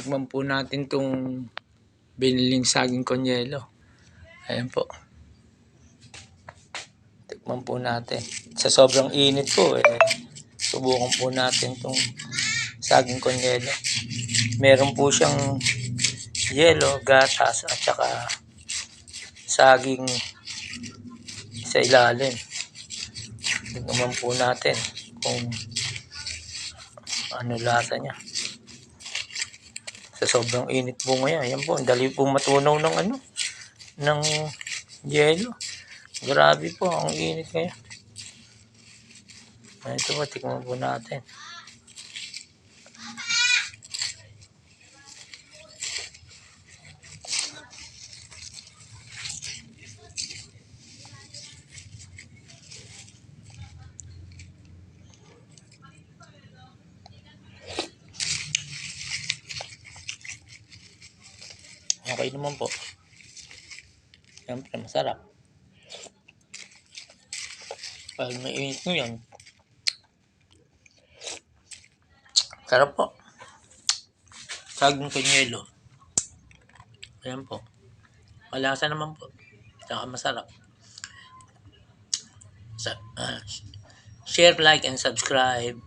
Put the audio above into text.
Tikman po natin tong biniling saging konyelo. Ayan po. Tikman po natin. Sa sobrang init po eh. Subukan po natin tong saging konyelo. Meron po siyang yelo, gatas at saka saging sa ilalim. Tignan po natin kung ano lasa niya. Sa sobrang init po ngayon. Ayan po, dali po matunaw ng ano, ng yelo. Grabe po, ang init ngayon. Ito po, tikman po natin. Okay naman po. Siyempre, masarap. Pag mainit mo yan, sarap po. Saging kanyelo. Ayan po. Malasa naman po. Saka masarap. Sa, ah, share, like, and subscribe.